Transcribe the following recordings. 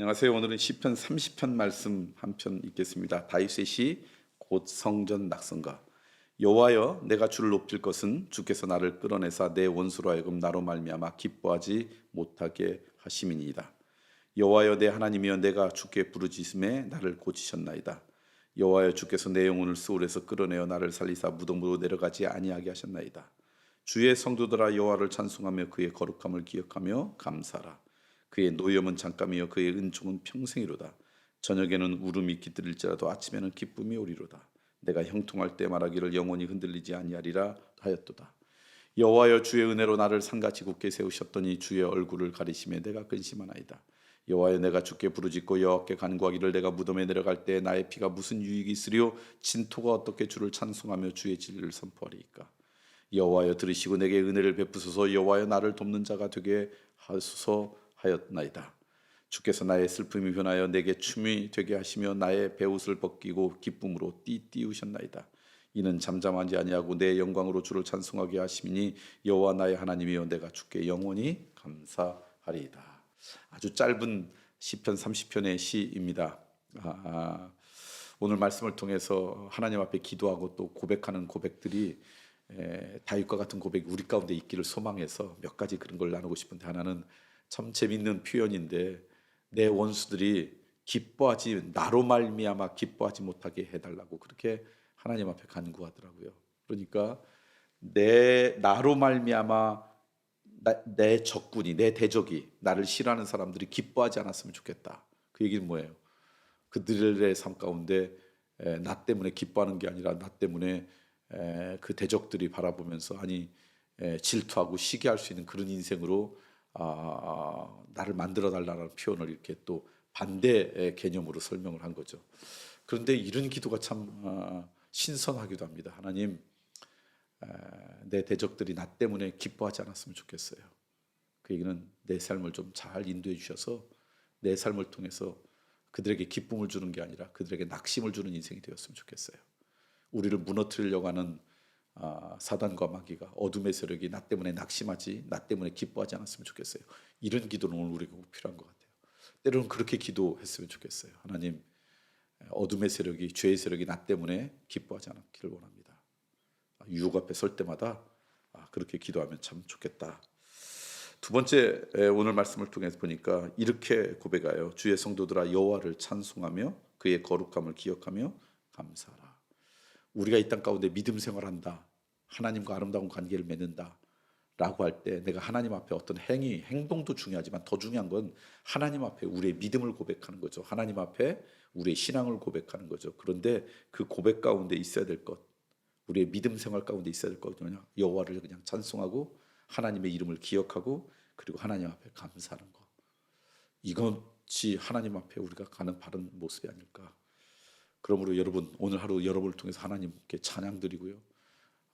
안녕하세요. 오늘은 시편 30편 말씀 한 편 읽겠습니다. 다윗의 시 곧 성전 낙성가. 여호와여 내가 주를 높일 것은 주께서 나를 끌어내사 내 원수로 하여금 나로 말미암아 기뻐하지 못하게 하심이니이다. 여호와여 내 하나님이여 내가 주께 부르짖음에 나를 고치셨나이다. 여호와여 주께서 내 영혼을 스올에서 끌어내어 나를 살리사 무덤으로 내려가지 아니하게 하셨나이다. 주의 성도들아 여호와를 찬송하며 그의 거룩함을 기억하며 감사하라. 그의 노염은 잠깐이요 그의 은총은 평생이로다. 저녁에는 울음이 깃들일지라도 아침에는 기쁨이 오리로다. 내가 형통할 때 말하기를 영원히 흔들리지 아니하리라 하였도다. 여호와여 주의 은혜로 나를 상같이 굳게 세우셨더니 주의 얼굴을 가리심에 내가 근심하나이다. 여호와여 내가 주께 부르짖고 여호와께 간구하기를 내가 무덤에 내려갈 때 나의 피가 무슨 유익이 있으리요 진토가 어떻게 주를 찬송하며 주의 진리를 선포하리이까 여호와여 들으시고 내게 은혜를 베푸소서 여호와여 나를 돕는 자가 되게 하소서 하였나이다. 주께서 나의 슬픔이 변하여 내게 춤이 되게 하시며 나의 배옷을 벗기고 기쁨으로 띠띠우셨나이다. 이는 잠잠하지 아니하고 내 영광으로 주를 찬송하게 하심이니 여호와 나의 하나님이여 내가 주께 영원히 감사하리이다. 아주 짧은 시편 30편의 시입니다. 아, 아, 오늘 말씀을 통해서 하나님 앞에 기도하고 또 고백하는 고백들이 에, 다윗과 같은 고백이 우리 가운데 있기를 소망해서 몇 가지 그런 걸 나누고 싶은데 하나는 참 재밌는 표현인데 내 원수들이 기뻐하지 나로 말미암아 기뻐하지 못하게 해달라고 그렇게 하나님 앞에 간구하더라고요. 그러니까 내 나로 말미암아 나- 내 적군이 내 대적이 나를 싫어하는 사람들이 기뻐하지 않았으면 좋겠다. 그 얘기는 뭐예요? 그들의 삶 가운데 에, 나 때문에 기뻐하는 게 아니라 나 때문에 에, 그 대적들이 바라보면서 아니 에, 질투하고 시기할 수 있는 그런 인생으로 아, 나를 만들어 달라는 표현을 이렇게 또 반대 개념으로 설명을 한 거죠. 그런데 이런 기도가 참 아, 신선하기도 합니다. 하나님, 에, 내 대적들이 나 때문에 기뻐하지 않았으면 좋겠어요. 그 얘기는 내 삶을 좀 잘 인도해 주셔서 내 삶을 통해서 그들에게 기쁨을 주는 게 아니라 그들에게 낙심을 주는 인생이 되었으면 좋겠어요. 우리를 무너뜨리려고 하는 아, 사단과 마귀가 어둠의 세력이 나 때문에 낙심하지 나 때문에 기뻐하지 않았으면 좋겠어요. 이런 기도는 오늘 우리가 꼭 필요한 것 같아요. 때로는 그렇게 기도했으면 좋겠어요. 하나님 어둠의 세력이 죄의 세력이 나 때문에 기뻐하지 않기를 원합니다. 아, 유혹 앞에 설 때마다 아, 그렇게 기도하면 참 좋겠다. 두 번째 에, 오늘 말씀을 통해서 보니까 이렇게 고백하여 주의 성도들아 여호와를 찬송하며 그의 거룩함을 기억하며 감사하라. 우리가 이 땅 가운데 믿음 생활한다. 하나님과 아름다운 관계를 맺는다. 라고 할 때 내가 하나님 앞에 어떤 행위, 행동도 중요하지만 더 중요한 건 하나님 앞에 우리의 믿음을 고백하는 거죠. 하나님 앞에 우리의 신앙을 고백하는 거죠. 그런데 그 고백 가운데 있어야 될 것, 우리의 믿음 생활 가운데 있어야 될 것은 여호와를 그냥 찬송하고 하나님의 이름을 기억하고 그리고 하나님 앞에 감사하는 것. 이것이 하나님 앞에 우리가 가는 바른 모습이 아닐까. 그러므로 여러분 오늘 하루 여러분을 통해서 하나님께 찬양 드리고요.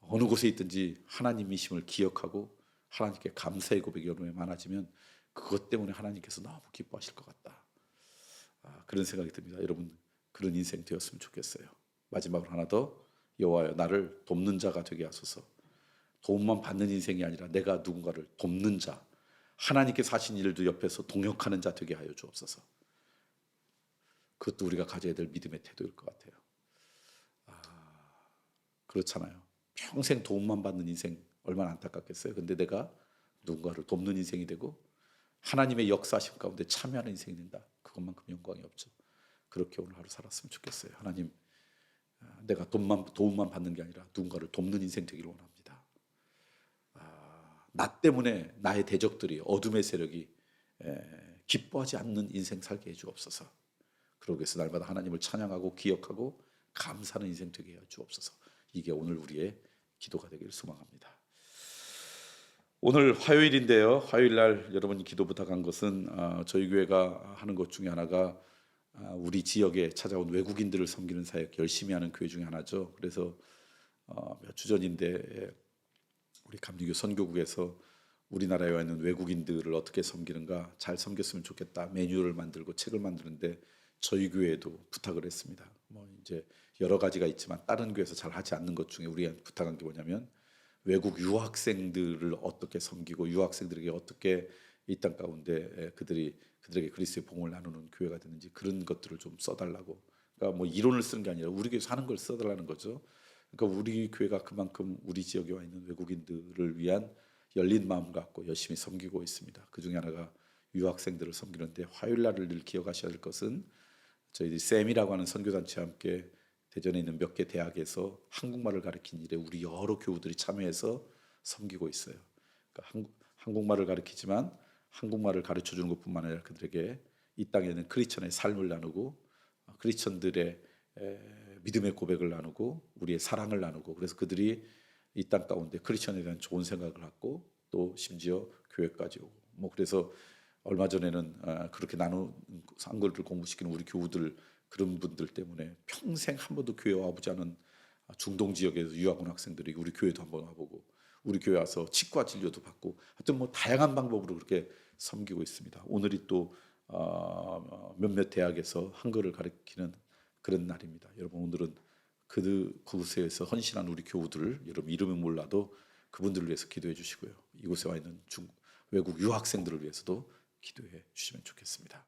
어느 곳에 있든지 하나님이심을 기억하고 하나님께 감사의 고백이 여러분에 많아지면 그것 때문에 하나님께서 너무 기뻐하실 것 같다. 아, 그런 생각이 듭니다. 여러분 그런 인생 되었으면 좋겠어요. 마지막으로 하나 더 여호와여 나를 돕는 자가 되게 하소서. 도움만 받는 인생이 아니라 내가 누군가를 돕는 자, 하나님께서 하신 일도 옆에서 동역하는 자 되게 하여 주옵소서. 그것도 우리가 가져야 될 믿음의 태도일 것 같아요. 아, 그렇잖아요. 평생 도움만 받는 인생 얼마나 안타깝겠어요. 근데 내가 누군가를 돕는 인생이 되고 하나님의 역사심 가운데 참여하는 인생이 된다. 그것만큼 영광이 없죠. 그렇게 오늘 하루 살았으면 좋겠어요. 하나님, 아, 내가 돈만 도움만 받는 게 아니라 누군가를 돕는 인생 되기를 원합니다. 아, 나 때문에 나의 대적들이 어둠의 세력이 에, 기뻐하지 않는 인생 살게 해주옵소서. 그러기 위해서 날마다 하나님을 찬양하고 기억하고 감사하는 인생 되게 해 주옵소서. 이게 오늘 우리의 기도가 되기를 소망합니다. 오늘 화요일인데요. 화요일 날 여러분이 기도 부탁한 것은 어, 저희 교회가 하는 것 중에 하나가 아, 우리 지역에 찾아온 외국인들을 섬기는 사역 열심히 하는 교회 중에 하나죠. 그래서 어, 몇주 전인데 예, 우리 감리교 선교국에서 우리나라에 와 있는 외국인들을 어떻게 섬기는가 잘 섬겼으면 좋겠다 매뉴얼을 만들고 책을 만드는데 저희 교회에도 부탁을 했습니다. 뭐 이제 여러 가지가 있지만 다른 교회에서 잘 하지 않는 것 중에 우리가 부탁한 게 뭐냐면 외국 유학생들을 어떻게 섬기고 유학생들에게 어떻게 이 땅 가운데 에, 그들이 그들에게 그리스도의 복음을 나누는 교회가 되는지 그런 것들을 좀 써달라고. 그러니까 뭐 이론을 쓰는 게 아니라 우리 교회에서 하는 걸 써달라는 거죠. 그러니까 우리 교회가 그만큼 우리 지역에 와 있는 외국인들을 위한 열린 마음 갖고 열심히 섬기고 있습니다. 그 중에 하나가 유학생들을 섬기는데 화요일 날을 늘 기억하셔야 될 것은 저희 쌤이라고 하는 선교단체와 함께 대전에 있는 몇 개 대학에서 한국말을 가르친 일에 우리 여러 교우들이 참여해서 섬기고 있어요. 그러니까 한국, 한국말을 가르치지만 한국말을 가르쳐 주는 것뿐만 아니라 그들에게 이 땅에 있는 크리스천의 삶을 나누고 어, 크리스천들의 에, 믿음의 고백을 나누고 우리의 사랑을 나누고 그래서 그들이 이 땅 가운데 크리스천에 대한 좋은 생각을 갖고 또 심지어 교회까지 오고 뭐 그래서 얼마 전에는 아, 그렇게 나눈 한글을 공부시키는 우리 교우들 그런 분들 때문에 평생 한 번도 교회 와보지 않은 중동 지역에서 유학 온 학생들이 우리 교회도 한번 와보고 우리 교회 와서 치과 진료도 받고 하여튼 뭐 다양한 방법으로 그렇게 섬기고 있습니다. 오늘이 또 어, 몇몇 대학에서 한글을 가르치는 그런 날입니다. 여러분 오늘은 그 그곳에서 헌신한 우리 교우들 여러분 이름은 몰라도 그분들을 위해서 기도해 주시고요. 이곳에 와 있는 중 외국 유학생들을 위해서도 기도해 주시면 좋겠습니다.